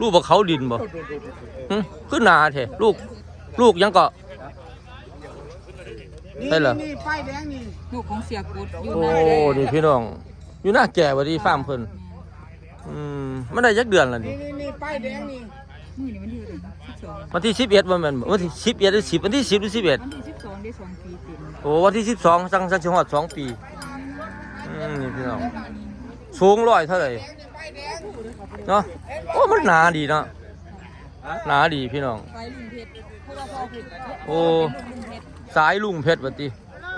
ลูกบ่เขาดินบ่หึขึ้นหนาแทลูก ลูกยังก็ใช่เหรอ นี่ป้ายแดงนี่ลูกของเสียกุดอยู่โอ้หน้าแดงนี่พี่น้อง อยู่หน้าแก่บ่ดีฟาร์มเพิ่นอืมมันได้จักเดือนแล้วนี่นี่นี่นี่ป้ายแดงนี่มือนี่มันอยู่สิบสองวันที่11บ่แม่นบ่วันที่11หรือ10วันที่10หรือ11 วันที่สิบสองได้สองปีเต็มโอ้วันที่สิบสองจังจังสิฮอดสองปีอืมนี่พี่น้องสูงร้อยเท่าไหร่ เนาะโอ้มันหนาดีเนาะหนาดีพี่น้องไปลุงเพชรพวกเราพอเพชรโอ้ลุงเพชรสายลุงเพชรบัดนี้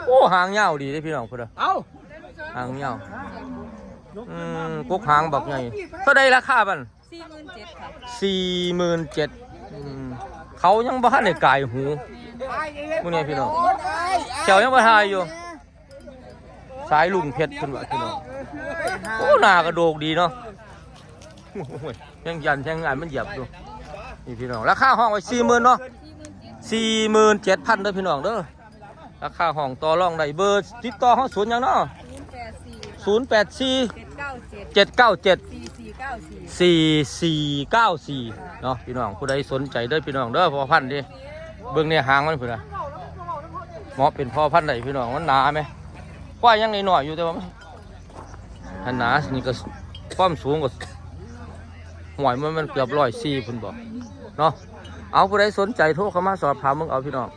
โอ้หางยาวดีเด้พี่น้องพุ่นน่ะเอาหางยาวอืมกกหางบักใหญ่เท่าใดราคาบันสี่หมื่นเจ็ดค่ะสี่หมื่นเจ็ดเขายังบ่ทันได้กายหูมื้อนี้พี่น้องเจ้ายังบ่ทายอยู่สายลุงเพชรพุ่นว่าพี่น้องโอ้หน้ากระโดกดีเนาะโอ้ ยังยันยังงานมันเหยียบอยู่นี่พี่น้องราคาห้องไว้สี่หมื่นเนาะสี่หมื่นเจ็ดพันเด้อพี่น้องเด้อราคาห้องต่อรองได้เบอร์ติดต่อห้องศูนย์ยังเนาะศูนย์แปดสี่เจ็ดเก้าเจ็ดสี่สี่เก้าสี่สี่สี่เก้าสี่เนาะพี่น้องผู้ใดสนใจเด้อพี่น้องเด้อพอพันธ์ดิเบิ่งเนี่ยหางมันพุ่นน่ะหมาะเป็นพ่อพันธุ์ได้พี่น้องมันหนาไหมกว่ายังหน่อยอยู่แต่ว่ามันหนานี่ก็ความสูงก็ หวยมันมันเกือบร้อยสี่พุ่นบอกเนาะเอาผู้ใดสนใจโทรเข้ามาสอบถามมึงเอาพี่น้อง